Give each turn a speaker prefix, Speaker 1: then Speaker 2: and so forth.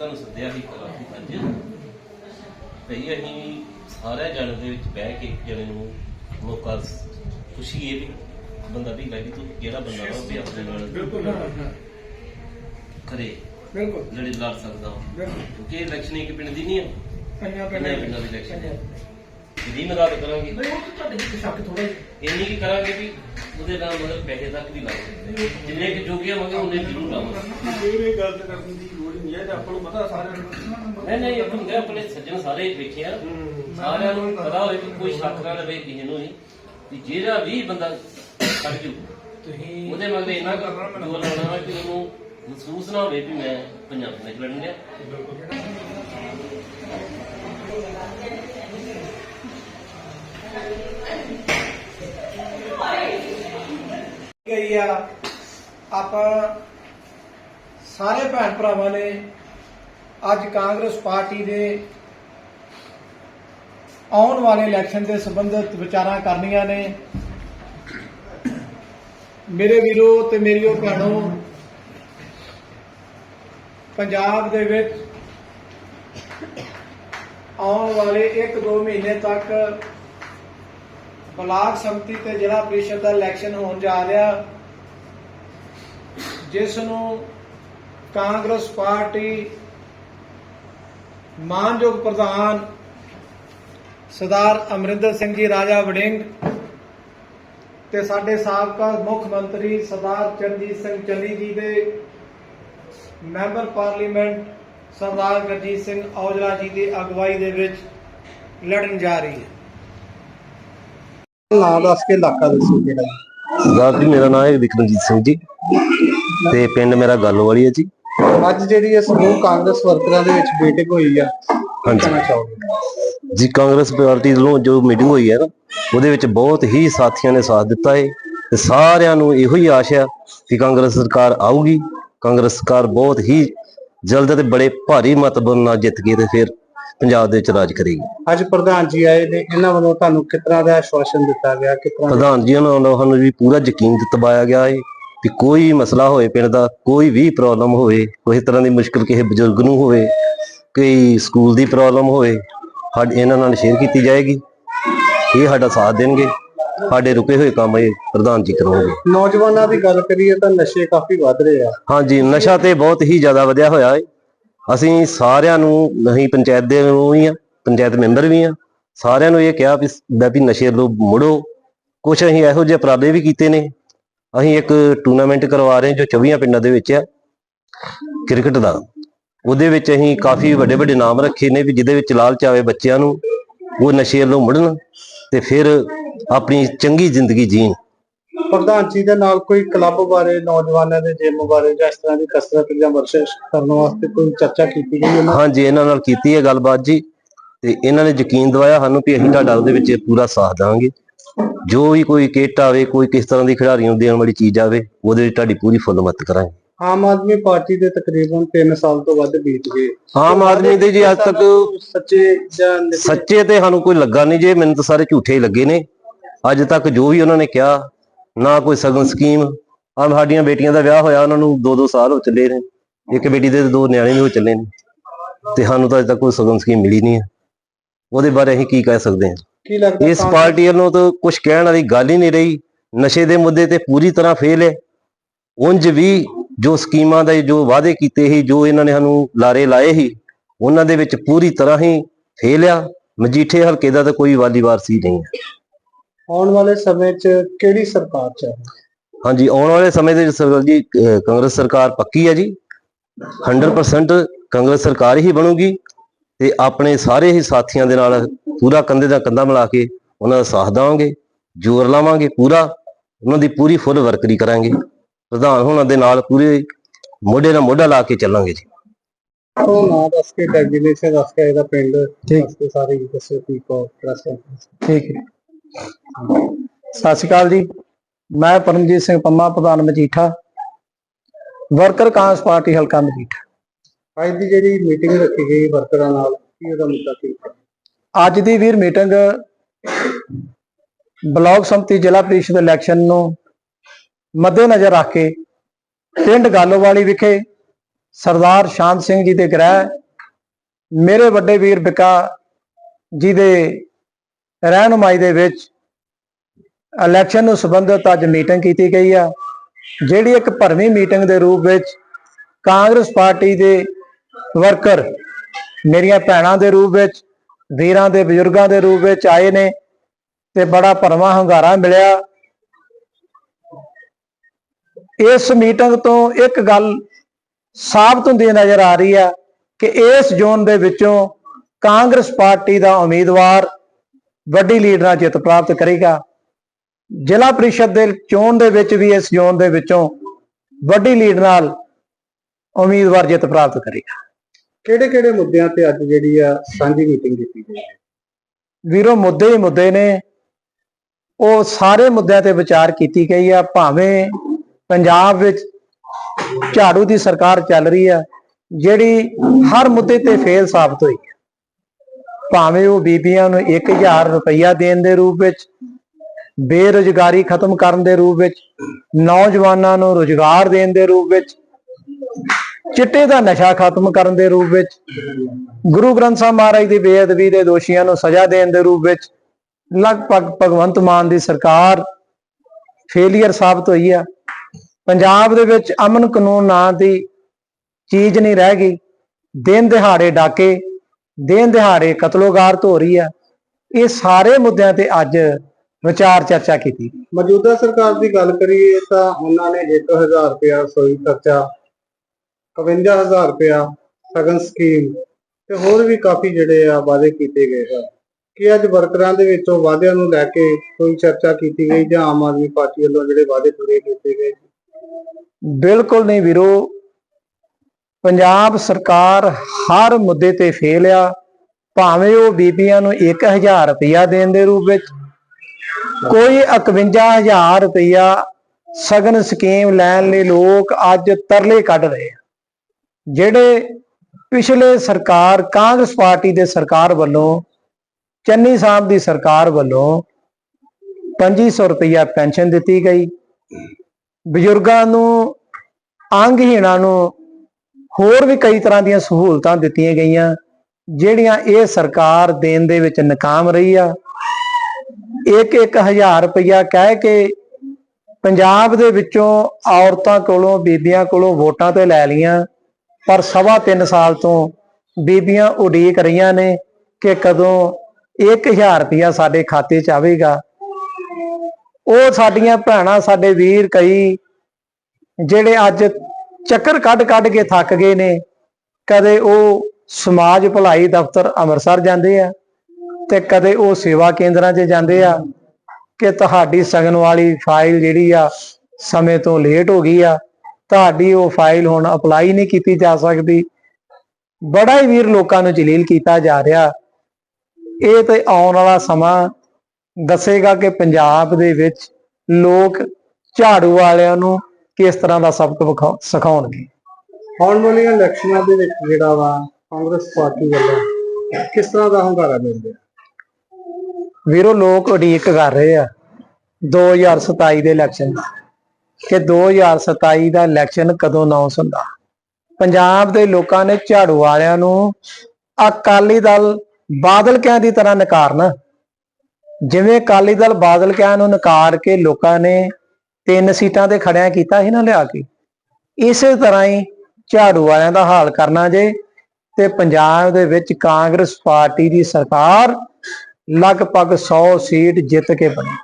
Speaker 1: ਤੁਹਾਨੂੰ ਸੱਦਿਆ ਸੀ ਕਾਫੀ ਅੱਜ ਭਈ ਅਸੀਂ ਸਾਰੇ ਜਣ ਦੇ ਵਿੱਚ ਬਹਿ ਕੇ ਇੱਕ ਜਣੇ ਨੂੰ ਮੌਕਾ ਪੁੱਛੀਏ ਵੀ ਬੰਦਾ ਵੀ ਲੱਗੀ ਤੂੰ ਕਿਹੜਾ ਬੰਦਾ ਵਾ ਵੀ ਆਪਣੇ ਨਾਲ
Speaker 2: ਬਿਲਕੁਲ
Speaker 1: ਕਰੇ
Speaker 2: ਬਿਲਕੁਲ।
Speaker 1: ਜਿਹੜੇ ਲੜ ਸਕਦਾ। ਕਿਉਂਕਿ ਇਲੈਕਸ਼ਨ ਇੱਕ ਪਿੰਡ ਦੀ ਨਹੀਂ ਆ।
Speaker 2: ਪੰਜਾਂ
Speaker 1: ਪਿੰਡਾਂ ਦੀ। ਇਲੈਕਸ਼ਨ ਹੈ ਜਿਹਦੀ ਮਦਦ ਕਰਾਂਗੇ।
Speaker 2: ਨਹੀਂ ਉਹ ਤਾਂ ਤੁਹਾਡੇ ਵਿੱਚ ਸ਼ੱਕ ਥੋੜਾ ਜਿਹਾ
Speaker 1: ਇੰਨੀ ਕੀ ਕਰਾਂਗੇ ਵੀ ਉਹਦੇ ਨਾਲ ਮਤਲਬ ਪੈਸੇ ਤੱਕ ਵੀ ਲਾਵਾਂਗੇ ਜਿੰਨੇ ਕਿ ਜੋਗੇ ਹੋਵਾਂਗੇ ਉਹਨੇ ਜ਼ਰੂਰ ਲਾਵਾਂਗੇ
Speaker 3: ਇਹ ਗੱਲ ਤੇ ਕਰਨ ਦੀ ਲੋੜ ਨਹੀਂ ਹੈ ਤੇ ਆਪਾਂ ਨੂੰ ਪਤਾ ਸਾਰਿਆਂ ਨੂੰ।
Speaker 1: ਨਹੀਂ ਨਹੀਂ ਨੂੰ ਆਪਣੇ ਸੱਜਣ ਸਾਰੇ ਬੈਠੇ ਆ। ਸਾਰਿਆਂ ਨੂੰ ਪਤਾ ਹੋਵੇ ਕਿ ਕੋਈ ਸ਼ੱਕ ਨਾ ਲਵੇ ਕਿਸੇ ਨੂੰ ਨਹੀਂ ਕਿ ਜਿਹੜਾ ਵੀ ਬੰਦਾ ਖੜ ਜੂ
Speaker 2: ਤੁਸੀਂ
Speaker 1: ਉਹਦੇ ਮਗਰ ਇੰਨਾ ਕੁ ਜੋਰ ਲਾਉਣਾ ਕਿ ਉਹਨੂੰ ਮਹਿਸੂਸ ਨਾ ਹੋਵੇ ਵੀ ਮੈਂ ਪੰਜਾਬ ਵਿੱਚ ਲੜਨ ਗਿਆ
Speaker 2: ਗਈ ਆ। ਆਪਾਂ ਸਾਰੇ ਭੈਣ ਭਰਾਵਾਂ ਨੇ ਅੱਜ ਕਾਂਗਰਸ ਪਾਰਟੀ ਦੇ ਆਉਣ ਵਾਲੇ ਇਲੈਕਸ਼ਨ ਦੇ ਸੰਬੰਧਿਤ ਵਿਚਾਰਾਂ ਕਰਨੀਆਂ ਨੇ। ਮੇਰੇ ਵੀਰੋ ਤੇ ਮੇਰੀਓ ਭੈਣੋ, ਪੰਜਾਬ ਦੇ ਵਿੱਚ ਆਉਣ ਵਾਲੇ 1-2 ਮਹੀਨੇ ਤੱਕ ਬਲਾਕ ਸੰਮਤੀ ਤੇ ਜ਼ਿਲ੍ਹਾ ਪ੍ਰੀਸ਼ਦ ਦਾ ਇਲੈਕਸ਼ਨ ਹੋਣ ਜਾ ਰਿਹਾ ਜਿਸ ਨੂੰ ਕਾਂਗਰਸ ਪਾਰਟੀ ਮਾਨਯੋਗ ਪ੍ਰਧਾਨ ਸਰਦਾਰ ਅਮਰਿੰਦਰ ਸਿੰਘ ਜੀ ਰਾਜਾ ਵੜਿੰਗ ਤੇ ਸਾਡੇ ਸਾਬਕਾ ਮੁੱਖ ਮੰਤਰੀ ਸਰਦਾਰ ਚਰਨਜੀਤ ਸਿੰਘ ਚੰਨੀ ਜੀ ਦੇ ਮੈਂਬਰ ਪਾਰਲੀਮੈਂਟ ਸਰਦਾਰ ਗੁਰਜੀਤ ਸਿੰਘ ਔਜਲਾ ਜੀ ਦੀ ਅਗਵਾਈ ਦੇ ਵਿੱਚ ਲੜਨ ਜਾ ਰਹੀ ਹੈ।
Speaker 4: ਨਾਂ ਦੱਸ ਕੇ ਇਲਾਕਾ ਦੱਸੋ ਕਿਹੜਾ ਜੀ
Speaker 1: ਮੇਰਾ ਨਾਮ ਹੈ ਵਿਕਰਮਜੀਤ ਸਿੰਘ ਜੀ। ਤੇ ਪਿੰਡ ਮੇਰਾ ਗੱਲੋਵਾਲੀ ਹੈ ਜੀ।
Speaker 4: ਅੱਜ ਜਿਹੜੀ ਇਹ ਸਮੂਹ ਕਾਂਗਰਸ ਵਰਕਰਾਂ ਦੇ ਵਿੱਚ ਮੀਟਿੰਗ ਹੋਈ ਆ ਕੀ
Speaker 1: ਹਾਂਜੀ।
Speaker 4: ਕਹਿਣਾ ਚਾਹੋਗੇ?
Speaker 1: ਜੀ ਕਾਂਗਰਸ ਪਾਰਟੀ ਵੱਲੋਂ ਜੋ ਮੀਟਿੰਗ ਹੋਈ ਹੈ ਨਾ ਉਹਦੇ ਵਿੱਚ ਬਹੁਤ ਹੀ ਸਾਥੀਆਂ ਨੇ ਸਾਥ ਦਿੱਤਾ ਹੈ ਤੇ ਸਾਰਿਆਂ ਨੂੰ ਇਹੋ ਹੀ ਆਸ਼ਾ ਕਿ ਕਾਂਗਰਸ ਸਰਕਾਰ ਆਊਗੀ। ਕਾਂਗਰਸ ਸਰਕਾਰ ਬਹੁਤ ਹੀ ਜਲਦ ਤੇ ਬੜੇ ਭਾਰੀ ਮਤਬਲ ਨਾਲ ਜਿੱਤ ਕੇ ਤੇ ਫਿਰ ਪੰਜਾਬ ਦੇ ਵਿੱਚ ਰਾਜ ਕਰੇਗੀ।
Speaker 4: ਅੱਜ ਪ੍ਰਧਾਨ ਜੀ ਆਏ ਨੇ ਇਹਨਾਂ ਵੱਲੋਂ ਤੁਹਾਨੂੰ ਕਿਸ ਤਰ੍ਹਾਂ ਦਾ ਆਸ਼ਵਾਸਨ ਦਿੱਤਾ ਗਿਆ ਕਿਸ ਤਰ੍ਹਾਂ
Speaker 1: ਪ੍ਰਧਾਨ ਜੀ ਉਹਨਾਂ ਨੂੰ ਸਾਨੂੰ ਵੀ ਪੂਰਾ ਯਕੀਨ ਦਿਵਾਇਆ ਗਿਆ ਹੈ ਕਿ ਕੋਈ ਮਸਲਾ ਹੋਏ ਪਿੰਡ ਦਾ ਕੋਈ ਵੀ ਪ੍ਰੋਬਲਮ ਹੋਵੇ ਕੋਈ ਤਰ੍ਹਾਂ ਦੀ ਮੁਸ਼ਕਲ ਕਿਸੇ ਬਜ਼ੁਰਗ ਨੂੰ ਹੋਵੇ ਕੋਈ ਸਕੂਲ ਦੀ ਪ੍ਰੋਬਲਮ ਹੋਵੇ ਸਾਡੇ ਇਹਨਾਂ ਨਾਲ ਸ਼ੇਅਰ ਕੀਤੀ ਜਾਏਗੀ। ਇਹ ਸਾਡਾ ਸਾਥ ਦੇਣਗੇ। ਸਾਡੇ ਰੁਕੇ ਹੋਏ ਕੰਮ ਇਹ ਪ੍ਰਧਾਨ ਜੀ ਕਰਵਾਉਣਗੇ
Speaker 4: ਨੌਜਵਾਨਾਂ ਦੀ ਗੱਲ ਕਰੀਏ ਤਾਂ ਨਸ਼ੇ ਕਾਫੀ ਵੱਧ ਰਹੇ ਆ।
Speaker 1: ਹਾਂਜੀ ਨਸ਼ਾ ਤੇ ਬਹੁਤ ਹੀ ਜ਼ਿਆਦਾ ਵਧਿਆ ਹੋਇਆ ਹੈ। ਅਸੀਂ ਸਾਰਿਆਂ ਨੂੰ ਨਹੀਂ ਪੰਚਾਇਤ ਦੇ ਨੂੰ ਵੀ ਆ ਪੰਚਾਇਤ ਮੈਂਬਰ ਵੀ ਆ ਸਾਰਿਆਂ ਨੂੰ ਇਹ ਕਿਹਾ ਵੀ ਵੀ ਨਸ਼ੇ ਤੋਂ ਮੁੜੋ। ਕੁਝ ਅਸੀਂ ਇਹੋ ਜਿਹੇ ਉਪਰਾਲੇ ਵੀ ਕੀਤੇ ਨੇ। ਅਸੀਂ ਇੱਕ ਟੂਰਨਾਮੈਂਟ ਕਰਵਾ ਰਹੇ ਹਾਂ ਜੋ 24 ਪਿੰਡਾਂ ਦੇ ਵਿੱਚ ਆ ਕ੍ਰਿਕਟ ਦਾ। ਉਹਦੇ ਵਿੱਚ ਅਸੀਂ ਕਾਫੀ ਵੱਡੇ ਵੱਡੇ ਨਾਮ ਰੱਖੇ ਨੇ ਵੀ ਜਿਹਦੇ ਵਿੱਚ ਲਾਲਚ ਆਵੇ ਬੱਚਿਆਂ ਨੂੰ ਉਹ ਨਸ਼ੇ ਵੱਲੋਂ ਮੁੜਨ ਤੇ ਫਿਰ ਆਪਣੀ ਚੰਗੀ ਜ਼ਿੰਦਗੀ ਜੀਣ।
Speaker 4: ਪ੍ਰਧਾਨ ਜੀ ਦੇ ਨਾਲ ਕੋਈ ਕਲੱਬ ਬਾਰੇ ਨੌਜਵਾਨਾਂ ਦੇ ਜਿਮ ਬਾਰੇ ਜਾਂ ਇਸ ਤਰ੍ਹਾਂ ਦੀ ਕਸਰਤ ਜਾਂ ਵਰਸ਼ਿਸ਼ ਕਰਨ ਵਾਸਤੇ ਕੋਈ ਚਰਚਾ ਕੀਤੀ ਗਈ ਉਹਨਾਂ
Speaker 1: ਹਾਂਜੀ ਇਹਨਾਂ ਨਾਲ ਕੀਤੀ ਹੈ ਗੱਲਬਾਤ ਜੀ ਤੇ ਇਹਨਾਂ ਨੇ ਯਕੀਨ ਦਿਵਾਇਆ ਸਾਨੂੰ ਵੀ ਅਸੀਂ ਤੁਹਾਡਾ ਉਹਦੇ ਵਿੱਚ ਪੂਰਾ ਸਾਥ ਦਾਂਗੇ ਜੋ ਵੀ ਕੋਈ ਕਿੱਟ ਆਵੇ ਕੋਈ ਕਿਸ ਤਰ੍ਹਾਂ ਦੀ ਖਿਡਾਰੀਆਂ ਨੂੰ ਦੇਣ ਵਾਲੀ ਚੀਜ਼ ਆਵੇ ਉਹਦੇ ਵਿੱਚ ਤੁਹਾਡੀ ਪੂਰੀ ਫੁੱਲ ਮਦਦ ਕਰਾਂਗੇ।
Speaker 4: ਆਮ ਆਦਮੀ ਪਾਰਟੀ ਦੇ ਤਕਰੀਬਨ 3 ਸਾਲ ਤੋਂ ਵੱਧ ਬੀਤ ਗਏ।
Speaker 1: ਆਮ ਆਦਮੀ ਦੇ ਜੀ ਅੱਜ ਤੱਕ
Speaker 4: ਸੱਚੇ ਜਾਂ
Speaker 1: ਸੱਚੇ ਤੇ ਸਾਨੂੰ ਕੋਈ ਲੱਗਾ ਨਹੀਂ ਜੇ ਮੈਨੂੰ ਤਾਂ ਸਾਰੇ ਝੂਠੇ ਹੀ ਲੱਗੇ ਨੇ। ਅੱਜ ਤੱਕ ਜੋ ਵੀ ਉਹਨਾਂ ਨੇ ਕਿਹਾ ਨਾ ਕੋਈ ਸਗਨ ਸਕੀਮ ਆ ਸਾਡੀਆਂ ਬੇਟੀਆਂ ਦਾ ਵਿਆਹ ਹੋਇਆ ਉਹਨਾਂ ਨੂੰ 2-2 ਸਾਲ ਹੋ ਚੱਲੇ ਨੇ। ਇੱਕ ਬੇਟੀ ਦੇ ਦੋ ਨਿਆਣੇ ਵੀ ਹੋ ਚੱਲੇ ਨੇ। ਤੇ ਸਾਨੂੰ ਤਾਂ ਅਜੇ ਤੱਕ ਕੋਈ ਸਗਨ ਸਕੀਮ ਮਿਲੀ ਨਹੀਂ ਹੈ। ਉਹਦੇ ਬਾਰੇ ਅਸੀਂ ਕੀ ਕਹਿ ਸਕਦੇ ਹਾਂ?
Speaker 4: ਕੀ ਲੱਗਦਾ
Speaker 1: ਇਸ ਪਾਰਟੀ ਵੱਲੋਂ ਤਾਂ ਕੁਝ ਕਹਿਣ ਵਾਲੀ ਗੱਲ ਹੀ ਨਹੀਂ ਰਹੀ। ਨਸ਼ੇ ਦੇ ਮੁੱਦੇ ਤੇ ਪੂਰੀ ਤਰ੍ਹਾਂ ਫੇਲ ਹੈ। ਉਂਝ ਵੀ ਜੋ ਸਕੀਮਾਂ ਦੇ ਜੋ ਵਾਅਦੇ ਕੀਤੇ ਸੀ ਜੋ ਇਹਨਾਂ ਨੇ ਸਾਨੂੰ ਲਾਰੇ ਲਾਏ ਸੀ ਉਹਨਾਂ ਦੇ ਵਿੱਚ ਪੂਰੀ ਤਰ੍ਹਾਂ ਹੀ ਫੇਲ ਆ। ਮਜੀਠੇ ਹਲਕੇ ਦਾ ਤਾਂ ਕੋਈ ਵਾਲੀ ਵਾਰਸੀ ਨਹੀਂ ਹੈ।
Speaker 4: ਆਉਣ ਵਾਲੇ ਸਮੇਂ 'ਚ ਕਿਹੜੀ ਸਰਕਾਰ ਚਾਹੀਦੀ?
Speaker 1: ਹਾਂਜੀ ਆਉਣ ਵਾਲੇ ਸਮੇਂ ਦੇ ਵਿੱਚ ਸਰਕਾਰ ਜੀ ਕਾਂਗਰਸ ਸਰਕਾਰ ਪੱਕੀ ਹੈ ਜੀ। 100% ਕਾਂਗਰਸ ਸਰਕਾਰ ਹੀ ਬਣੂਗੀ। ਤੇ ਆਪਣੇ ਸਾਰੇ ਹੀ ਸਾਥੀਆਂ ਦੇ ਨਾਲ ਪੂਰਾ ਕੰਧੇ ਦਾ ਕੰਧਾ ਮਿਲਾ ਕੇ ਉਹਨਾਂ ਦਾ ਸਾਥ ਦੇਵਾਂਗੇ ਜ਼ੋਰ ਲਾਵਾਂਗੇ ਪੂਰਾ ਉਹਨਾਂ ਦੀ ਪੂਰੀ ਫੁੱਲ ਵਰਕਰੀ ਕਰਾਂਗੇ। ਪ੍ਰਧਾਨ ਹੋਣਾ ਦੇ ਨਾਲ ਪੂਰੇ ਮੋਢੇ ਨਾਲ ਮੋਢਾ ਲਾ ਕੇ ਚੱਲਾਂਗੇ ਜੀ।
Speaker 4: ਉਹ ਨਾ ਦੱਸ ਕੇ ਡੈਗਨੇਸ਼ਨ ਦੱਸ ਕੇ ਇਹਦਾ ਪਿੰਡ ਦੱਸ ਕੇ ਸਾਰੇ ਹੀ ਦੱਸੋ ਕੀ ਕੋ ਪ੍ਰੈਸ
Speaker 2: ਠੀਕ ਹੈ। ਸਤਿ ਸ਼੍ਰੀ ਅਕਾਲ ਜੀ। ਮੈਂ ਪਰਮਜੀਤ ਸਿੰਘ ਪੰਮਾ ਪ੍ਰਧਾਨ ਮਜੀਠਾ। ਵਰਕਰ ਕਾਂਗਰਸ ਪਾਰਟੀ ਹਲਕਾ ਮਜੀਠਾ।
Speaker 4: ਅੱਜ ਦੀ ਜਿਹੜੀ ਮੀਟਿੰਗ ਰੱਖੀ ਗਈ ਵਰਕਰਾਂ ਨਾਲ, ਕੀ ਉਹਦਾ ਮੁੱਦਾ ਕੀ?
Speaker 2: ਅੱਜ ਦੀ ਵੀਰ ਮੀਟਿੰਗ ਬਲਾਕ ਸੰਮਤੀ ਜ਼ਿਲ੍ਹਾ ਪ੍ਰੀਸ਼ਦ ਇਲੈਕਸ਼ਨ ਨੂੰ ਮੱਦੇਨਜ਼ਰ ਰੱਖ ਕੇ ਪਿੰਡ ਗਾਲੋਵਾਲੀ ਵਿਖੇ ਸਰਦਾਰ ਸ਼ਾਂਤ ਸਿੰਘ ਜੀ ਦੇ ਗ੍ਰਹਿ, ਮੇਰੇ ਵੱਡੇ ਵੀਰ ਬਿਕਾ ਜੀ ਦੇ ਰਹਿਨੁਮਾਈ ਦੇ ਵਿੱਚ ਇਲੈਕਸ਼ਨ ਨੂੰ ਸੰਬੰਧਿਤ ਅੱਜ ਮੀਟਿੰਗ ਕੀਤੀ ਗਈ ਆ, ਜਿਹੜੀ ਇੱਕ ਭਰਵੀਂ ਮੀਟਿੰਗ ਦੇ ਰੂਪ ਵਿੱਚ ਕਾਂਗਰਸ ਪਾਰਟੀ ਦੇ ਵਰਕਰ ਮੇਰੀਆਂ ਭੈਣਾਂ ਦੇ ਰੂਪ ਵਿੱਚ, ਵੀਰਾਂ ਦੇ ਬਜ਼ੁਰਗਾਂ ਦੇ ਰੂਪ ਵਿੱਚ ਆਏ ਨੇ ਤੇ ਬੜਾ ਭਰਵਾਂ ਹੰਗਾਰਾ ਮਿਲਿਆ। ਇਸ ਮੀਟਿੰਗ ਤੋਂ ਇੱਕ ਗੱਲ ਸਾਬਤ ਹੁੰਦੀ ਨਜ਼ਰ ਆ ਰਹੀ ਆ ਕਿ ਇਸ ਜ਼ੋਨ ਦੇ ਵਿੱਚੋਂ ਕਾਂਗਰਸ ਪਾਰਟੀ ਦਾ ਉਮੀਦਵਾਰ ਵੱਡੀ ਲੀਡ ਨਾਲ ਜਿੱਤ ਪ੍ਰਾਪਤ ਕਰੇਗਾ। ਜ਼ਿਲ੍ਹਾ ਪ੍ਰੀਸ਼ਦ ਦੇ ਚੋਣ ਦੇ ਵਿੱਚ ਵੀ ਇਸ ਜ਼ੋਨ ਦੇ ਵਿੱਚੋਂ ਵੱਡੀ ਲੀਡ ਨਾਲ ਉਮੀਦਵਾਰ ਜਿੱਤ ਪ੍ਰਾਪਤ ਕਰੇਗਾ।
Speaker 4: ਕਿਹੜੇ ਕਿਹੜੇ ਮੁੱਦਿਆਂ ਤੇ ਅੱਜ ਜਿਹੜੀ ਆ ਸਾਂਝੀ ਮੀਟਿੰਗ ਕੀਤੀ ਗਈ ਹੈ
Speaker 2: ਵੀਰੋ, ਮੁੱਦੇ ਹੀ ਮੁੱਦੇ ਨੇ ਉਹ ਸਾਰੇ ਮੁੱਦਿਆਂ ਤੇ ਵਿਚਾਰ ਕੀਤੀ ਗਈ ਆ, ਭਾਵੇਂ ਪੰਜਾਬ ਵਿੱਚ ਝਾੜੂ ਦੀ ਸਰਕਾਰ ਚੱਲ ਰਹੀ ਆ, ਜਿਹੜੀ ਹਰ ਮੁੱਦੇ ਤੇ ਫੇਲ ਸਾਬਤ ਹੋਈ ਹੈ। ਭਾਵੇਂ ਉਹ ਬੀਬੀਆਂ ਨੂੰ 1000 ਰੁਪਈਆ ਦੇਣ ਦੇ ਰੂਪ ਵਿੱਚ, ਬੇਰੁਜ਼ਗਾਰੀ ਖਤਮ ਕਰਨ ਦੇ ਰੂਪ ਵਿੱਚ, ਨੌਜਵਾਨਾਂ ਨੂੰ ਰੁਜ਼ਗਾਰ ਦੇਣ ਦੇ ਰੂਪ ਵਿੱਚ ਚਿੱਟੇ ਦਾ ਨਸ਼ਾ ਖਤਮ ਕਰਨ ਦੇ ਰੂਪ ਵਿੱਚ, ਗੁਰੂ ਗ੍ਰੰਥ ਸਾਹਿਬ ਮਹਾਰਾਜ ਦੀ ਬੇਅਦਬੀ ਦੇ ਦੋਸ਼ੀਆਂ ਨੂੰ ਸਜ਼ਾ ਦੇਣ ਦੇ ਰੂਪ ਵਿੱਚ ਲਗਭਗ ਭਗਵੰਤ ਮਾਨ ਦੀ ਸਰਕਾਰ ਫੇਲੀਅਰ ਸਾਬਤ ਹੋਈ ਆ। ਪੰਜਾਬ ਦੇ ਵਿੱਚ ਅਮਨ ਕਾਨੂੰਨ ਨਾਂ ਦੀ ਚੀਜ਼ ਨਹੀਂ ਰਹਿ ਗਈ। ਦਿਨ ਦਿਹਾੜੇ ਡਾਕੇ, ਦਿਨ ਦਿਹਾੜੇ ਕਤਲੋਗਾਰਤ ਹੋ ਰਹੀ ਆ। ਇਹ ਸਾਰੇ ਮੁੱਦਿਆਂ ਤੇ ਅੱਜ ਵਿਚਾਰ ਚਰਚਾ ਕੀਤੀ।
Speaker 4: ਮੌਜੂਦਾ ਸਰਕਾਰ ਦੀ ਗੱਲ ਕਰੀਏ ਤਾਂ ਉਹਨਾਂ ਨੇ 1000 ਰੁਪਇਆ ਸੋਈ ਖਰਚਾ 51000 ਰੁਪਇਆ ਸਗਨ ਸਕੀਮ ਤੇ ਹੋਰ ਵੀ ਕਾਫੀ ਜਿਹੜੇ ਆ ਵਾਅਦੇ ਕੀਤੇ ਗਏ ਹਨ ਕਿ ਅੱਜ ਵਰਕਰਾਂ ਦੇ ਵਿੱਚੋਂ ਵਾਅਦਿਆਂ ਨੂੰ ਲੈ ਕੇ ਕੋਈ ਚਰਚਾ ਕੀਤੀ ਗਈ ਜਾਂ ਆਮ ਆਦਮੀ ਪਾਰਟੀ ਵੱਲੋਂ ਜਿਹੜੇ ਵਾਅਦੇ ਪੂਰੇ ਕੀਤੇ ਗਏ?
Speaker 2: ਬਿਲਕੁਲ ਨਹੀਂ ਵੀਰੋ। ਪੰਜਾਬ ਸਰਕਾਰ ਹਰ ਮੁੱਦੇ ਤੇ ਫੇਲ ਆ। ਭਾਵੇਂ ਉਹ ਬੀਬੀਆਂ ਨੂੰ 1000 ਰੁਪਇਆ ਦੇਣ ਦੇ ਰੂਪ ਵਿੱਚ ਕੋਈ 51000 ਰੁਪਇਆ ਸਗਨ ਸਕੀਮ ਲੈਣ ਲਈ ਲੋਕ ਅੱਜ ਤਰਲੇ ਕੱਢ ਰਹੇ ਆ। ਜਿਹੜੇ ਪਿਛਲੇ ਸਰਕਾਰ, ਕਾਂਗਰਸ ਪਾਰਟੀ ਦੇ ਸਰਕਾਰ ਵੱਲੋਂ, ਚੰਨੀ ਸਾਹਿਬ ਦੀ ਸਰਕਾਰ ਵੱਲੋਂ 2500 ਰੁਪਇਆ ਪੈਨਸ਼ਨ ਦਿੱਤੀ ਗਈ। ਬਜ਼ੁਰਗਾਂ ਨੂੰ, ਅੰਗਹੀਣਾਂ ਨੂੰ ਹੋਰ ਵੀ ਕਈ ਤਰ੍ਹਾਂ ਦੀਆਂ ਸਹੂਲਤਾਂ ਦਿੱਤੀਆਂ ਗਈਆਂ, ਜਿਹੜੀਆਂ ਇਹ ਸਰਕਾਰ ਦੇਣ ਦੇ ਵਿੱਚ ਨਾਕਾਮ ਰਹੀ ਆ। ਇੱਕ ਇੱਕ ਹਜ਼ਾਰ ਰੁਪਇਆ ਕਹਿ ਕੇ ਪੰਜਾਬ ਦੇ ਵਿੱਚੋਂ ਔਰਤਾਂ ਕੋਲੋਂ, ਬੀਬੀਆਂ ਕੋਲੋਂ ਵੋਟਾਂ ਤੇ ਲੈ ਲੀਆਂ ਪਰ ਸਵਾ ਤਿੰਨ ਸਾਲ ਤੋਂ ਬੀਬੀਆਂ ਉਡੀਕ ਰਹੀਆਂ ਨੇ ਕਿ ਕਦੋਂ 1000 ਰੁਪਇਆ ਸਾਡੇ ਖਾਤੇ 'ਚ ਆਵੇਗਾ। ਉਹ ਸਾਡੀਆਂ ਭੈਣਾਂ, ਸਾਡੇ ਵੀਰ ਕਈ, ਜਿਹੜੇ ਅੱਜ ਚੱਕਰ ਕੱਢ ਕੱਢ ਕੇ ਥੱਕ ਗਏ ਨੇ, ਕਦੇ ਉਹ ਸਮਾਜ ਭਲਾਈ ਦਫ਼ਤਰ ਅੰਮ੍ਰਿਤਸਰ ਜਾਂਦੇ ਆ ਤੇ ਕਦੇ ਉਹ ਸੇਵਾ ਕੇਂਦਰਾਂ 'ਚ ਜਾਂਦੇ ਆ ਕਿ ਤੁਹਾਡੀ ਸਗਨ ਵਾਲੀ ਫਾਈਲ ਜਿਹੜੀ ਆ ਸਮੇਂ ਤੋਂ ਲੇਟ ਹੋ ਗਈ ਆ। ਤੁਹਾਡੀ ਉਹ ਫਾਈਲ ਹੁਣ ਅਪਲਾਈ ਨਹੀਂ ਕੀਤੀ ਜਾ ਸਕਦੀ। ਬੜਾ ਹੀ ਵੀਰ ਲੋਕਾਂ ਨੂੰ ਜਲੀਲ ਕੀਤਾ ਜਾ ਰਿਹਾ। ਇਹ ਤੇ ਆਉਣ ਵਾਲਾ ਸਮਾਂ ਦੱਸੇਗਾ ਕਿ ਪੰਜਾਬ ਦੇ ਵਿੱਚ ਲੋਕ ਝਾੜੂ ਵਾਲਿਆਂ ਨੂੰ ਕਿਸ ਤਰ੍ਹਾਂ ਦਾ ਸਬਕ ਸਿਖਾਉਣਗੇ।
Speaker 4: ਆਉਣ ਵਾਲੀਆਂ ਇਲੈਕਸ਼ਨਾਂ ਦੇ ਵਿੱਚ ਜਿਹੜਾ ਵਾ ਕਾਂਗਰਸ ਪਾਰਟੀ ਵੱਲੋਂ ਕਿਸ ਤਰ੍ਹਾਂ ਦਾ ਹੰਗਾਰਾ ਮਿਲ ਰਿਹਾ?
Speaker 2: ਵੀਰੋ ਲੋਕ ਉਡੀਕ ਕਰ ਰਹੇ ਆ। 2027 ਦੇ ਇਲੈਕਸ਼ਨ ਦਾ ਕਿ 2027 ਦਾ ਇਲੈਕਸ਼ਨ ਕਦੋਂ ਅਨਾਉਂਸ ਹੁੰਦਾ? ਪੰਜਾਬ ਦੇ ਲੋਕਾਂ ਨੇ ਝਾੜੂ ਵਾਲਿਆਂ ਨੂੰ ਅਕਾਲੀ ਦਲ ਬਾਦਲ ਕਿਆਂ ਦੀ ਤਰ੍ਹਾਂ ਨਕਾਰਨਾ ਜਿਵੇਂ ਅਕਾਲੀ ਦਲ ਬਾਦਲ ਕਿਆਂ ਨੂੰ ਨਕਾਰ ਕੇ ਲੋਕਾਂ ਨੇ ਤਿੰਨ ਸੀਟਾਂ ਤੇ ਖੜਿਆ ਕੀਤਾ ਸੀ ਨਾ ਲਿਆ ਕੇ। ਇਸੇ ਤਰ੍ਹਾਂ ਹੀ ਝਾੜੂ ਵਾਲਿਆਂ ਦਾ ਹਾਲ ਕਰਨਾ ਜੇ ਤੇ ਪੰਜਾਬ ਦੇ ਵਿੱਚ ਕਾਂਗਰਸ ਪਾਰਟੀ ਦੀ ਸਰਕਾਰ ਲਗਭਗ 100 ਸੀਟ ਜਿੱਤ ਕੇ ਬਣੀ।